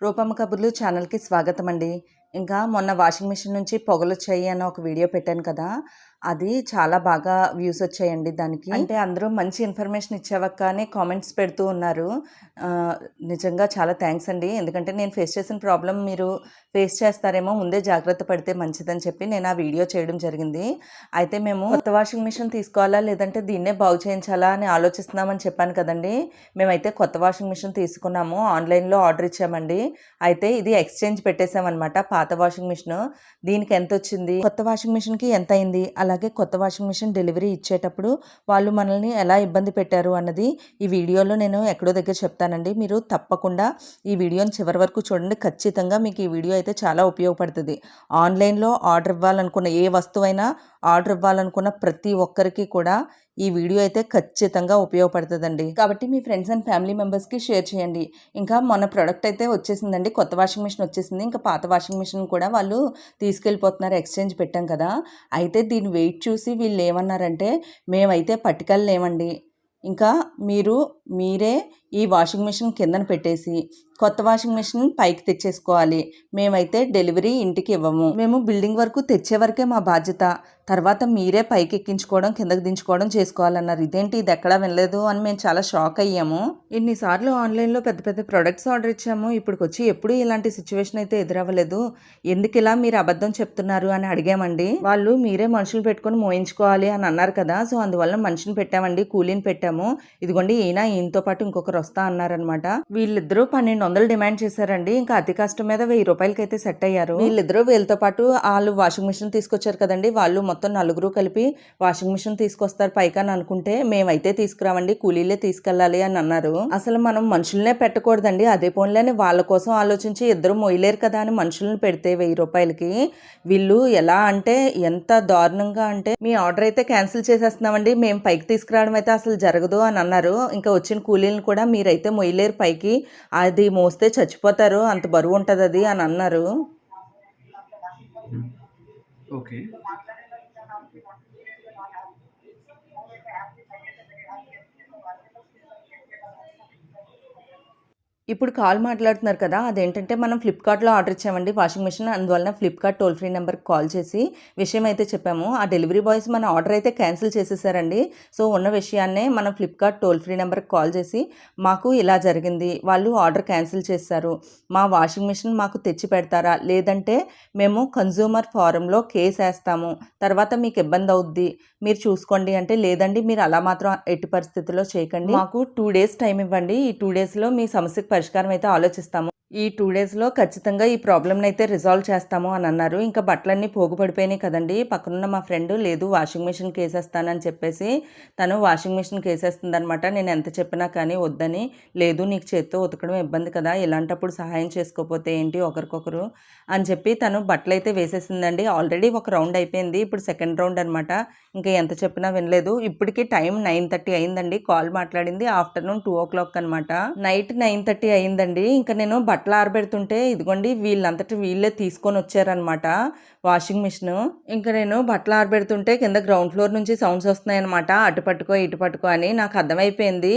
రూపమ్మ కబుర్లు ఛానల్కి స్వాగతం అండి ఇంకా మొన్న వాషింగ్ మిషన్ నుంచి పొగలు వచ్చాయి అని ఒక వీడియో పెట్టాను కదా అది చాలా బాగా వ్యూస్ వచ్చాయండి దానికి. అంటే అందరూ మంచి ఇన్ఫర్మేషన్ ఇచ్చావక్క అని కామెంట్స్ పెడుతూ ఉన్నారు. నిజంగా చాలా థ్యాంక్స్ అండి. ఎందుకంటే నేను ఫేస్ చేసిన ప్రాబ్లం మీరు ఫేస్ చేస్తారేమో ముందే జాగ్రత్త పడితే మంచిదని చెప్పి నేను ఆ వీడియో చేయడం జరిగింది. అయితే మేము కొత్త వాషింగ్ మిషన్ తీసుకోవాలా లేదంటే దీన్నే బాగు చేయించాలా అని ఆలోచిస్తున్నామని చెప్పాను కదండి. మేమైతే కొత్త వాషింగ్ మిషన్ తీసుకున్నాము ఆన్లైన్లో ఆర్డర్ ఇచ్చామండి. అయితే ఇది ఎక్స్చేంజ్ పెట్టేసామన్నమాట. పాత వాషింగ్ మిషన్ దీనికి ఎంత వచ్చింది కొత్త వాషింగ్ మిషన్కి ఎంత అయింది అలాగే కొత్త వాషింగ్ మిషన్ డెలివరీ ఇచ్చేటప్పుడు వాళ్ళు మనల్ని ఎలా ఇబ్బంది పెట్టారు అన్నది ఈ వీడియోలో నేను ఎక్కడో దగ్గర చెప్తానండి. మీరు తప్పకుండా ఈ వీడియోని చివరి వరకు చూడండి. ఖచ్చితంగా మీకు ఈ వీడియో అయితే చాలా ఉపయోగపడుతుంది. ఆన్లైన్లో ఆర్డర్ ఇవ్వాలనుకున్న ఏ వస్తువైనా ఆర్డర్ ఇవ్వాలనుకున్న ప్రతి ఒక్కరికి కూడా ఈ వీడియో అయితే ఖచ్చితంగా ఉపయోగపడుతుందండి. కాబట్టి మీ ఫ్రెండ్స్ అండ్ ఫ్యామిలీ మెంబర్స్కి షేర్ చేయండి. ఇంకా మన ప్రోడక్ట్ అయితే వచ్చేసిందండి. కొత్త వాషింగ్ మిషన్ వచ్చేసింది. ఇంకా పాత వాషింగ్ మిషన్ కూడా వాళ్ళు తీసుకెళ్ళిపోతున్నారు ఎక్స్చేంజ్ పెట్టాం కదా. అయితే దీని వెయిట్ చూసి వీళ్ళు ఏమన్నారంటే మేమైతే పట్టుకెళ్ళలేమండి ఇంకా మీరు మీరే ఈ వాషింగ్ మిషన్ కిందన పెట్టేసి కొత్త వాషింగ్ మిషన్ పైకి తెచ్చేసుకోవాలి. మేమైతే డెలివరీ ఇంటికి ఇవ్వము. మేము బిల్డింగ్ వరకు తెచ్చే వరకే మా బాధ్యత. తర్వాత మీరే పైకి ఎక్కించుకోవడం కిందకి దించుకోవడం చేసుకోవాలన్నారు. ఇదేంటి? ఇది ఎక్కడా వినలేదు అని మేము చాలా షాక్ అయ్యాము. ఇన్నిసార్లు ఆన్లైన్లో పెద్ద పెద్ద ప్రొడక్ట్స్ ఆర్డర్ ఇచ్చాము. ఇప్పటికి వచ్చి ఎప్పుడు ఇలాంటి సిచ్యువేషన్ అయితే ఎదురవ్వలేదు. ఎందుకు ఇలా మీరు అబద్ధం చెప్తున్నారు అని అడిగామండి. వాళ్ళు మీరే మనుషులు పెట్టుకొని మోయించుకోవాలి అని అన్నారు కదా. సో అందువల్ల మనిషిని పెట్టామండి కూలీని పెట్టాము. ఇదిగోండి ఈయన ఈయనతో పాటు ఇంకొకరు వస్తా అన్నారనమాట వీళ్ళిద్దరూ పన్నెండు వందలు డిమాండ్ చేశారండి. ఇంకా అతి కష్టం మీద వెయ్యి రూపాయలకి అయితే సెట్ అయ్యారు. వీళ్ళిద్దరూ వీళ్ళతో పాటు వాళ్ళు వాషింగ్ మిషన్ తీసుకొచ్చారు కదండి. వాళ్ళు మొత్తం నలుగురు కలిపి వాషింగ్ మిషన్ తీసుకొస్తారు పైకి అని అనుకుంటే మేమైతే తీసుకురావండి కూలీలే తీసుకెళ్ళాలి అని అన్నారు. అసలు మనం మనుషులనే పెట్టకూడదండి. అదే పోన్లేని వాళ్ళ కోసం ఆలోచించి ఇద్దరు మొయ్యలేరు కదా అని మనుషులను పెడితే వెయ్యి రూపాయలకి. వీళ్ళు ఎలా అంటే ఎంత దారుణంగా అంటే మీ ఆర్డర్ అయితే క్యాన్సిల్ చేసేస్తున్నామండి. మేము పైకి తీసుకురావడం అయితే అసలు జరగదు అని అన్నారు. ఇంకా వచ్చిన కూలీలను కూడా మీరైతే మొయ్యలేరు. పైకి అది మోస్తే చచ్చిపోతారు. అంత బరువు ఉంటుంది అది అని అన్నారు. ఓకే. ఇప్పుడు కాల్ మాట్లాడుతున్నారు కదా అదేంటంటే మనం ఫ్లిప్కార్ట్లో ఆర్డర్ ఇచ్చామండి. వాషింగ్ మిషన్ అందువలన ఫ్లిప్కార్ట్ టోల్ ఫ్రీ నెంబర్కి కాల్ చేసి విషయం అయితే చెప్పాము. ఆ డెలివరీ బాయ్స్ మన ఆర్డర్ అయితే క్యాన్సిల్ చేసేసారండి. సో ఉన్న విషయాన్నే మనం ఫ్లిప్కార్ట్ టోల్ ఫ్రీ నెంబర్కి కాల్ చేసి మాకు ఇలా జరిగింది వాళ్ళు ఆర్డర్ క్యాన్సిల్ చేశారు. మా వాషింగ్ మిషన్ మాకు తెచ్చి పెడతారా? లేదంటే మేము కన్జ్యూమర్ ఫారంలో కేసు వేస్తాము తర్వాత మీకు ఇబ్బంది అవుద్ది మీరు చూసుకోండి అంటే లేదండి మీరు అలా మాత్రం ఎట్టి పరిస్థితుల్లో చేయకండి. మాకు టూ డేస్ టైం ఇవ్వండి. ఈ టూ డేస్లో మీ సమస్యకు పరిష్కారం అయితే ఆలోచిస్తాము. ఈ టూ డేస్లో ఖచ్చితంగా ఈ ప్రాబ్లమ్ని అయితే రిజాల్వ్ చేస్తాము అని అన్నారు. ఇంకా బట్టలన్నీ పోగుపడిపోయినాయి కదండి. పక్కనున్న మా ఫ్రెండ్ లేదు వాషింగ్ మిషన్కి కేసేస్తానని చెప్పేసి తను వాషింగ్ మిషన్ కేసేస్తుందనమాట. నేను ఎంత చెప్పినా కానీ వద్దని. లేదు నీకు చేత్తో ఉతకడం ఇబ్బంది కదా. ఇలాంటప్పుడు సహాయం చేసుకోకపోతే ఏంటి ఒకరికొకరు? అని చెప్పి తను బట్టలు అయితే వేసేసిందండి. ఆల్రెడీ ఒక రౌండ్ అయిపోయింది. ఇప్పుడు సెకండ్ రౌండ్ అనమాట. ఇంకా ఎంత చెప్పినా వినలేదు. ఇప్పటికి టైం నైన్ థర్టీ అయిందండి. కాల్ మాట్లాడింది ఆఫ్టర్నూన్ టూ ఓ క్లాక్ అనమాట. నైట్ నైన్ థర్టీ అయిందండి. ఇంకా నేను బట్టలు ఆరబెడుతుంటే ఇదిగోండి వీళ్ళంతటి వీళ్ళే తీసుకొని వచ్చారనమాట వాషింగ్ మిషన్. ఇంకా నేను బట్టలు ఆరబెడుతుంటే కింద గ్రౌండ్ ఫ్లోర్ నుంచి సౌండ్స్ వస్తున్నాయి అనమాట అటు పట్టుకో ఇటు పట్టుకో అని నాకు అర్థమైపోయింది.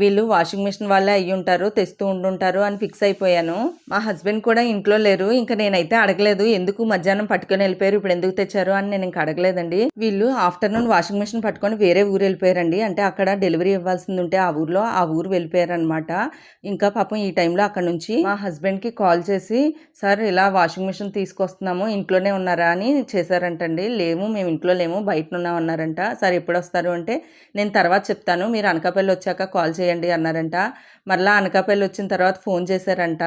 వీళ్ళు వాషింగ్ మిషన్ వాళ్ళే అయ్యి ఉంటారు తెస్తూ ఉండుంటారు అని ఫిక్స్ అయిపోయాను. మా హస్బెండ్ కూడా ఇంట్లో లేరు ఇంకా నేనైతే అడగలేదు. ఎందుకు మధ్యాహ్నం పట్టుకొని వెళ్ళిపోయారు ఇప్పుడు ఎందుకు తెచ్చారు అని నేను ఇంకా అడగలేదండి. వీళ్ళు ఆఫ్టర్నూన్ వాషింగ్ మిషన్ పట్టుకొని వేరే ఊరు వెళ్ళిపోయారండి. అంటే అక్కడ డెలివరీ ఇవ్వాల్సింది ఉంటే ఆ ఊర్లో ఆ ఊరు వెళ్ళిపోయారు అనమాట ఇంకా పాపం ఈ టైంలో అక్కడ నుంచి మా హస్బెండ్కి కాల్ చేసి సార్ ఇలా వాషింగ్ మిషన్ తీసుకొస్తున్నాము ఇంట్లోనే ఉన్నారా? అని చేశారంటండి. లేము మేము ఇంట్లో లేము బయట ఉన్నాం అన్నారంట. సార్ ఎప్పుడు వస్తారు అంటే నేను తర్వాత చెప్తాను మీరు అనకాపల్లి వచ్చాక కాల్ చేయండి అన్నారంట. మరలా అనకాపల్లి వచ్చిన తర్వాత ఫోన్ చేశారంట.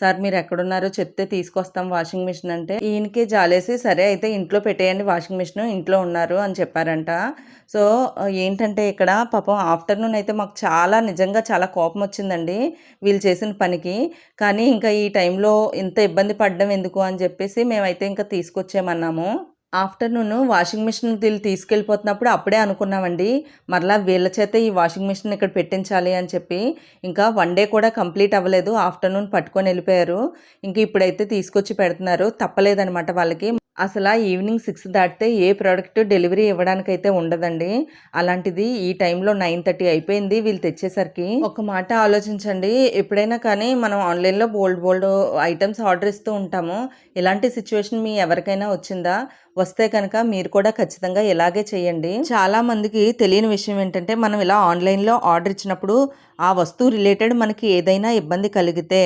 సార్ మీరు ఎక్కడున్నారో చెప్తే తీసుకొస్తాం వాషింగ్ మిషన్ అంటే ఈయనకి జాలేసి సరే అయితే ఇంట్లో పెట్టేయండి వాషింగ్ మిషన్ ఇంట్లో ఉన్నారు అని చెప్పారంట. సో ఏంటంటే ఇక్కడ పాపం ఆఫ్టర్నూన్ అయితే మాకు చాలా నిజంగా చాలా కోపం వచ్చిందండి వీళ్ళు చేసిన పనికి. కానీ ఇంకా ఈ టైంలో ఇంత ఇబ్బంది పడడం ఎందుకు అని చెప్పేసి మేమైతే ఇంకా తీసుకొచ్చామన్నాము ఆఫ్టర్నూన్ వాషింగ్ మిషన్ వీళ్ళు తీసుకెళ్ళిపోతున్నప్పుడు అప్పుడే అనుకున్నామండి మరలా వీళ్ళ చేత ఈ వాషింగ్ మిషన్ ఇక్కడ పెట్టించాలి అని చెప్పి. ఇంకా వన్ డే కూడా కంప్లీట్ అవ్వలేదు ఆఫ్టర్నూన్ పట్టుకొని వెళ్ళిపోయారు. ఇంక ఇప్పుడైతే తీసుకొచ్చి పెడుతున్నారు తప్పలేదనమాట వాళ్ళకి. అసలు ఈవినింగ్ సిక్స్ దాటితే ఏ ప్రోడక్ట్ డెలివరీ ఇవ్వడానికైతే ఉండదండి. అలాంటిది ఈ టైంలో నైన్ థర్టీ అయిపోయింది వీళ్ళు తెచ్చేసరికి. ఒక మాట ఆలోచించండి. ఎప్పుడైనా కానీ మనం ఆన్లైన్లో బోల్డ్ బోల్డ్ ఐటమ్స్ ఆర్డర్ ఇస్తూ ఉంటాము. ఇలాంటి సిచ్యువేషన్ మీ ఎవరికైనా వచ్చిందా? వస్తే కనుక మీరు కూడా ఖచ్చితంగా ఇలాగే చేయండి. చాలా మందికి తెలియని విషయం ఏంటంటే మనం ఇలా ఆన్లైన్లో ఆర్డర్ ఇచ్చినప్పుడు ఆ వస్తువు రిలేటెడ్ మనకి ఏదైనా ఇబ్బంది కలిగితే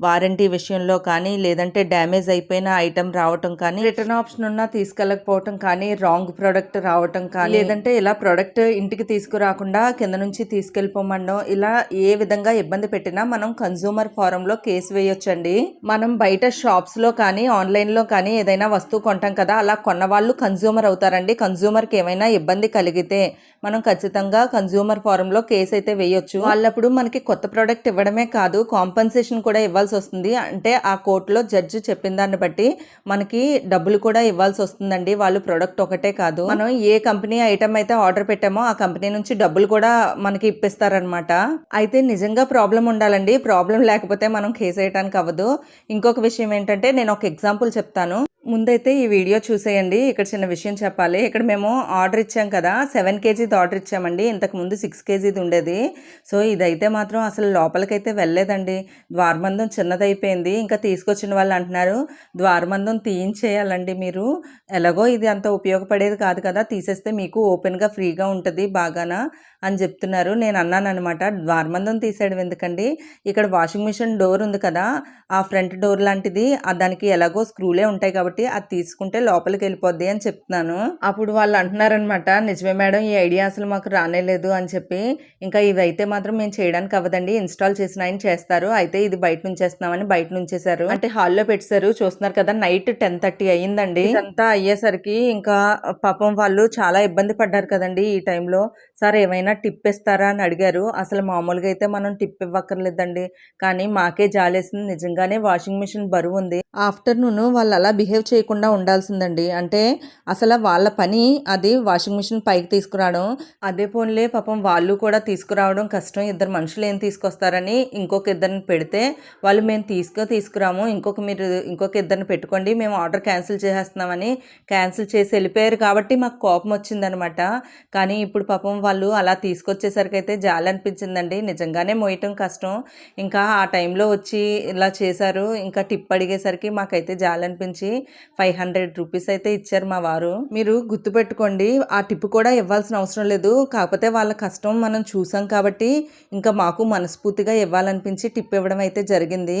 వారంటీ విషయంలో కానీ లేదంటే డ్యామేజ్ అయిపోయిన ఐటమ్ రావటం కానీ రిటర్న్ ఆప్షన్ ఉన్నా తీసుకెళ్ళకపోవటం కానీ రాంగ్ ప్రోడక్ట్ రావటం కానీ లేదంటే ఇలా ప్రోడక్ట్ ఇంటికి తీసుకురాకుండా కింద నుంచి తీసుకెళ్ళిపోమనడం ఇలా ఏ విధంగా ఇబ్బంది పెట్టినా మనం కన్జ్యూమర్ ఫారంలో కేసు వేయొచ్చండి. మనం బయట షాప్స్లో కానీ ఆన్లైన్లో కానీ ఏదైనా వస్తువు కొంటాం కదా అలా కొన్న వాళ్ళు కన్జ్యూమర్ అవుతారండి. కన్జ్యూమర్కి ఏమైనా ఇబ్బంది కలిగితే మనం ఖచ్చితంగా కన్జ్యూమర్ ఫారంలో కేసు అయితే వేయొచ్చు. వాళ్ళప్పుడు మనకి కొత్త ప్రోడక్ట్ ఇవ్వడమే కాదు కాంపన్సేషన్ కూడా ఇవ్వాల్సి వస్తుంది అంటే ఆ కోర్టులో జడ్జి చెప్పిన దాన్ని బట్టి మనకి డబ్బులు కూడా ఇవ్వాల్సి వస్తుందండి వాళ్ళు ప్రోడక్ట్ ఒకటే కాదు. మనం ఏ కంపెనీ ఐటమ్ అయితే ఆర్డర్ పెట్టామో ఆ కంపెనీ నుంచి డబ్బులు కూడా మనకి ఇప్పిస్తారనమాట అయితే నిజంగా ప్రాబ్లం ఉండాలండి. ప్రాబ్లం లేకపోతే మనం కేసు వేయడానికి అవ్వదు. ఇంకొక విషయం ఏంటంటే నేను ఒక ఎగ్జాంపుల్ చెప్తాను. ముందైతే ఈ వీడియో చూసేయండి. ఇక్కడ చిన్న విషయం చెప్పాలి. ఇక్కడ మేము ఆర్డర్ ఇచ్చాం కదా. సెవెన్ కేజీది ఆర్డర్ ఇచ్చామండి. ఇంతకు ముందు సిక్స్ కేజీది ఉండేది. సో ఇదైతే మాత్రం అసలు లోపలికైతే వెళ్ళలేదండి. ద్వారబంధం చిన్నదైపోయింది. ఇంకా తీసుకొచ్చిన వాళ్ళు అంటున్నారు ద్వారబంధం తీయించేయాలండి మీరు. ఎలాగో ఇది అంత ఉపయోగపడేది కాదు కదా. తీసేస్తే మీకు ఓపెన్గా ఫ్రీగా ఉంటుంది బాగానా? అని చెప్తున్నారు. నేను అన్నాను అనమాట ద్వారబంధం తీసేయడం ఎందుకండి? ఇక్కడ వాషింగ్ మిషన్ డోర్ ఉంది కదా. ఆ ఫ్రంట్ డోర్ లాంటిది. దానికి ఎలాగో స్క్రూలే ఉంటాయి కాబట్టి అది తీసుకుంటే లోపలికి వెళ్ళిపోద్ది అని చెప్తున్నాను. అప్పుడు వాళ్ళు అంటున్నారనమాట నిజమే మేడం ఈ ఐడియా అసలు మాకు రానేలేదు అని చెప్పి. ఇంకా ఇవైతే మాత్రం మేము చేయడానికి అవ్వదండి. ఇన్స్టాల్ చేసిన ఆయన చేస్తారు. అయితే ఇది బయట నుంచేస్తున్నామని బయట నుంచేశారు. అంటే హాల్లో పెట్టారు చూస్తున్నారు కదా నైట్ టెన్ థర్టీ అయ్యిందండి. అంతా అయ్యేసరికి ఇంకా పాపం వాళ్ళు చాలా ఇబ్బంది పడ్డారు కదండి ఈ టైంలో. సార్ ఏమైనా టిప్ ఇస్తారా అని అడిగారు. అసలు మామూలుగా అయితే మనం టిప్ ఇవ్వక్కర్లేదండి కానీ మాకే జాలేసింది. నిజంగానే వాషింగ్ మిషన్ బరువు ఉంది ఆఫ్టర్నూన్ వాళ్ళు అలా బిహేవ్ చేయకుండా ఉండాల్సిందండి. అంటే అసలు వాళ్ళ పని అది వాషింగ్ మిషన్ పైకి తీసుకురావడం. అదే పోన్లే పాపం వాళ్ళు కూడా తీసుకురావడం కష్టం. ఇద్దరు మనుషులు ఏం తీసుకొస్తారని ఇంకొక ఇద్దరిని పెడితే వాళ్ళు మేము తీసుకో తీసుకురాము. ఇంకొక మీరు ఇంకొక ఇద్దరిని పెట్టుకోండి. మేము ఆర్డర్ క్యాన్సిల్ చేసేస్తున్నామని క్యాన్సిల్ చేసి వెళ్ళిపోయారు కాబట్టి మాకు కోపం వచ్చిందనమాట కానీ ఇప్పుడు పాపం వాళ్ళు అలా తీసుకొచ్చేసరికి అయితే జాలి అనిపించిందండి నిజంగానే మోయటం కష్టం. ఇంకా ఆ టైంలో వచ్చి ఇలా చేశారు. ఇంకా టిప్ అడిగేసరికి మాకైతే జాలి అనిపించి ఫైవ్ హండ్రెడ్ రూపీస్ అయితే ఇచ్చారు మా వారు. మీరు గుర్తుపెట్టుకోండి ఆ టిప్ కూడా ఇవ్వాల్సిన అవసరం లేదు. కాకపోతే వాళ్ళ కష్టం మనం చూసాం కాబట్టి ఇంకా మాకు మనస్ఫూర్తిగా ఇవ్వాలనిపించి టిప్ ఇవ్వడం అయితే జరిగింది.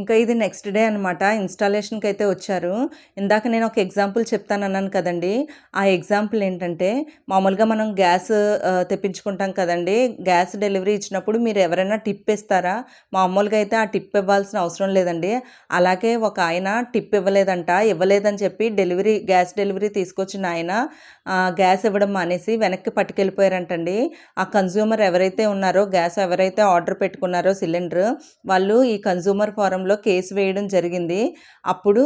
ఇంకా ఇది నెక్స్ట్ డే అనమాట ఇన్స్టాలేషన్కి అయితే వచ్చారు. ఇందాక నేను ఒక ఎగ్జాంపుల్ చెప్తానన్నాను కదండి. ఆ ఎగ్జాంపుల్ ఏంటంటే మామూలుగా మనం గ్యాస్ తెప్పించుకుంటాం కదండి. గ్యాస్ డెలివరీ ఇచ్చినప్పుడు మీరు ఎవరైనా టిప్ ఇస్తారా మామూలుగా అయితే ఆ టిప్ ఇవ్వాల్సిన అవసరం లేదండి. అలాగే ఒక ఆయన టిప్ ఇవ్వలేదంట ఇవ్వలేదని చెప్పి డెలివరీ గ్యాస్ డెలివరీ తీసుకొచ్చిన ఆయన గ్యాస్ ఇవ్వడం మానేసి వెనక్కి పట్టుకెళ్ళిపోయారంటండి. ఆ కన్జ్యూమర్ ఎవరైతే ఉన్నారో గ్యాస్ ఎవరైతే ఆర్డర్ పెట్టుకున్నారో సిలిండర్ వాళ్ళు ఈ కన్జ్యూమర్ ఫారంలో కేసు వేయడం జరిగింది. అప్పుడు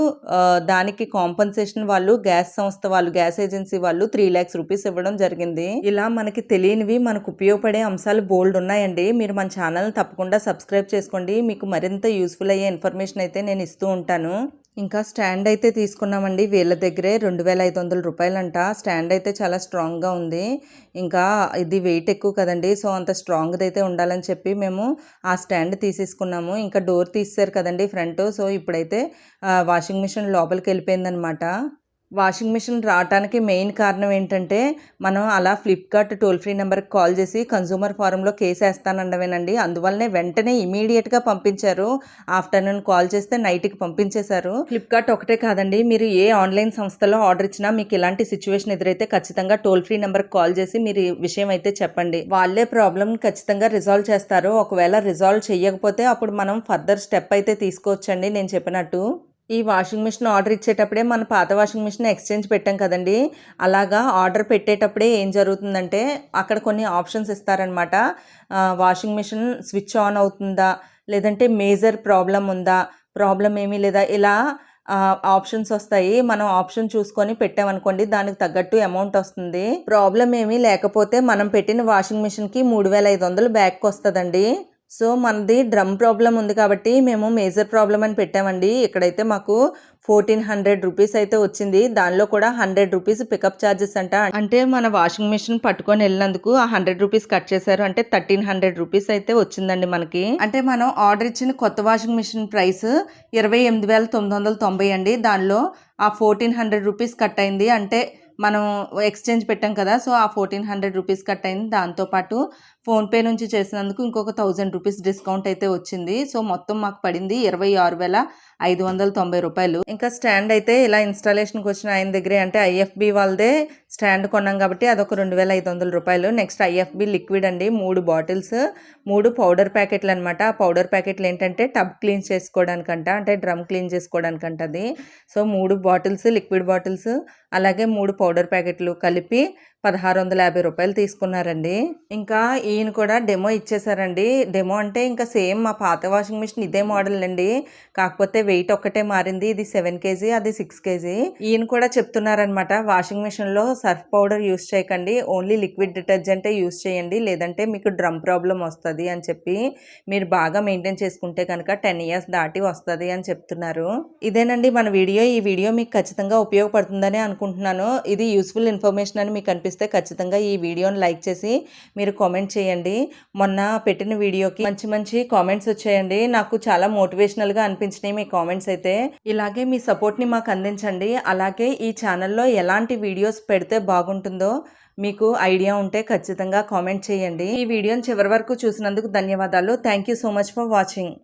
దానికి కాంపన్సేషన్ వాళ్ళు గ్యాస్ సంస్థ వాళ్ళు గ్యాస్ ఏజెన్సీ వాళ్ళు త్రీ ల్యాక్స్ రూపీస్ ఇవ్వడం జరిగింది. ఇలా మనకి తెలియనివి మనకు ఉపయోగపడే అంశాలు బోల్డ్ ఉన్నాయండి. మీరు మన ఛానల్ తప్పకుండా సబ్స్క్రైబ్ చేసుకోండి. మీకు మరింత యూస్ఫుల్ అయ్యే ఇన్ఫర్మేషన్ అయితే నేను ఇస్తూ ఉంటాను. ఇంకా స్టాండ్ అయితే తీసుకున్నామండి. వీళ్ళ దగ్గరే రెండు వేల ఐదు వందల రూపాయలంట. స్టాండ్ అయితే చాలా స్ట్రాంగ్గా ఉంది. ఇంకా ఇది వెయిట్ ఎక్కువ కదండి. సో అంత స్ట్రాంగ్ది అయితే ఉండాలని చెప్పి మేము ఆ స్టాండ్ తీసేసుకున్నాము. ఇంకా డోర్ తీసారు కదండి ఫ్రంట్. సో ఇప్పుడైతే వాషింగ్ మిషన్ లోపలికి వెళ్ళిపోయిందనమాట వాషింగ్ మిషన్ రావడానికి మెయిన్ కారణం ఏంటంటే మనం అలా ఫ్లిప్కార్ట్ టోల్ ఫ్రీ నెంబర్కి కాల్ చేసి కన్సూమర్ ఫారంలో కేసు వేస్తానండవేనండి అందువల్లనే వెంటనే ఇమీడియట్గా పంపించారు. ఆఫ్టర్నూన్ కాల్ చేస్తే నైట్కి పంపించేశారు. ఫ్లిప్కార్ట్ ఒకటే కాదండి మీరు ఏ ఆన్లైన్ సంస్థలో ఆర్డర్ ఇచ్చినా మీకు ఇలాంటి సిచ్యువేషన్ ఎదురైతే ఖచ్చితంగా టోల్ ఫ్రీ నెంబర్కి కాల్ చేసి మీరు విషయం అయితే చెప్పండి. వాళ్ళే ప్రాబ్లమ్ ఖచ్చితంగా రిజాల్వ్ చేస్తారు. ఒకవేళ రిజాల్వ్ చేయకపోతే అప్పుడు మనం ఫర్దర్ స్టెప్ అయితే తీసుకోవచ్చండి నేను చెప్పినట్టు. ఈ వాషింగ్ మిషన్ ఆర్డర్ ఇచ్చేటప్పుడే మన పాత వాషింగ్ మిషన్ ఎక్స్చేంజ్ పెట్టాం కదండి. అలాగా ఆర్డర్ పెట్టేటప్పుడే ఏం జరుగుతుందంటే అక్కడ కొన్ని ఆప్షన్స్ ఇస్తారనమాట వాషింగ్ మిషన్ స్విచ్ ఆన్ అవుతుందా? లేదంటే మేజర్ ప్రాబ్లం ఉందా? ప్రాబ్లం ఏమీ లేదా? ఇలా ఆప్షన్స్ వస్తాయి. మనం ఆప్షన్ చూసుకొని పెట్టామనుకోండి దానికి తగ్గట్టు అమౌంట్ వస్తుంది. ప్రాబ్లం ఏమీ లేకపోతే మనం పెట్టిన వాషింగ్ మిషన్కి మూడు వేల ఐదు వందలు బ్యాక్ వస్తుందండి. సో మనది డ్రమ్ ప్రాబ్లం ఉంది కాబట్టి మేము మేజర్ ప్రాబ్లం అని పెట్టామండి. ఇక్కడైతే మాకు ఫోర్టీన్ హండ్రెడ్ రూపీస్ అయితే వచ్చింది. దానిలో కూడా హండ్రెడ్ రూపీస్ పికప్ ఛార్జెస్ అంట. అంటే మన వాషింగ్ మిషన్ పట్టుకొని వెళ్ళినందుకు ఆ హండ్రెడ్ రూపీస్ కట్ చేశారు. అంటే థర్టీన్ హండ్రెడ్ రూపీస్ అయితే వచ్చిందండి మనకి. అంటే మనం ఆర్డర్ ఇచ్చిన కొత్త వాషింగ్ మిషన్ ప్రైస్ ఇరవై ఎనిమిది వేల తొమ్మిది వందల తొంభై అండి. దానిలో ఆ ఫోర్టీన్ హండ్రెడ్ రూపీస్ కట్ అయింది. అంటే మనం ఎక్స్చేంజ్ పెట్టాం కదా సో ఆ ఫోర్టీన్ హండ్రెడ్ రూపీస్ కట్ అయింది. దాంతోపాటు ఫోన్పే నుంచి చేసినందుకు ఇంకొక థౌజండ్ రూపీస్ డిస్కౌంట్ అయితే వచ్చింది. సో మొత్తం మాకు పడింది ఇరవై ఆరు వేల ఐదు వందల తొంభై రూపాయలు. ఇంకా స్టాండ్ అయితే ఇలా ఇన్స్టాలేషన్కి వచ్చిన ఆయన దగ్గరే అంటే ఐఎఫ్బి వాళ్ళదే స్టాండ్ కొన్నాం కాబట్టి అదొక రెండు వేల ఐదు వందల రూపాయలు. నెక్స్ట్ ఐఎఫ్బి లిక్విడ్ అండి మూడు బాటిల్స్ మూడు పౌడర్ ప్యాకెట్లు అనమాట ఆ పౌడర్ ప్యాకెట్లు ఏంటంటే టబ్ క్లీన్ చేసుకోవడానికంట అంటే డ్రమ్ క్లీన్ చేసుకోవడానికంట అది సో మూడు బాటిల్స్ లిక్విడ్ బాటిల్స్ అలాగే మూడు పౌడర్ ప్యాకెట్లు కలిపి పదహారు వందల యాభై రూపాయలు తీసుకున్నారండి. ఇంకా ఈయన కూడా డెమో ఇచ్చేసారండి. డెమో అంటే ఇంకా సేమ్ మా పాత వాషింగ్ మిషన్ ఇదే మోడల్ అండి కాకపోతే వెయిట్ ఒక్కటే మారింది. ఇది సెవెన్ కేజీ అది సిక్స్ కేజీ. ఈయన కూడా చెప్తున్నారనమాట వాషింగ్ మిషన్లో సర్ఫ్ పౌడర్ యూస్ చేయకండి. ఓన్లీ లిక్విడ్ డిటర్జెంటే యూస్ చేయండి. లేదంటే మీకు డ్రమ్ ప్రాబ్లం వస్తుంది అని చెప్పి మీరు బాగా మెయింటైన్ చేసుకుంటే కనుక టెన్ ఇయర్స్ దాటి వస్తుంది అని చెప్తున్నారు. ఇదేనండి మన వీడియో. ఈ వీడియో మీకు ఖచ్చితంగా ఉపయోగపడుతుందని అనుకుంటున్నాను. ఇది యూస్ఫుల్ ఇన్ఫర్మేషన్ అని మీకు అనిపిస్తే ఖచ్చితంగా ఈ వీడియోని లైక్ చేసి మీరు కామెంట్ చేయండి. మొన్న పెట్టిన వీడియోకి మంచి మంచి కామెంట్స్ వచ్చాయండి. నాకు చాలా మోటివేషనల్గా అనిపించినాయి మీ కామెంట్స్ అయితే. ఇలాగే మీ సపోర్ట్ని మాకు అందించండి. అలాగే ఈ ఛానల్లో ఎలాంటి వీడియోస్ పెడితే బాగుంటుందో మీకు ఐడియా ఉంటే ఖచ్చితంగా కామెంట్ చేయండి. ఈ వీడియోని చివరి వరకు చూసినందుకు ధన్యవాదాలు. Thank you so much for watching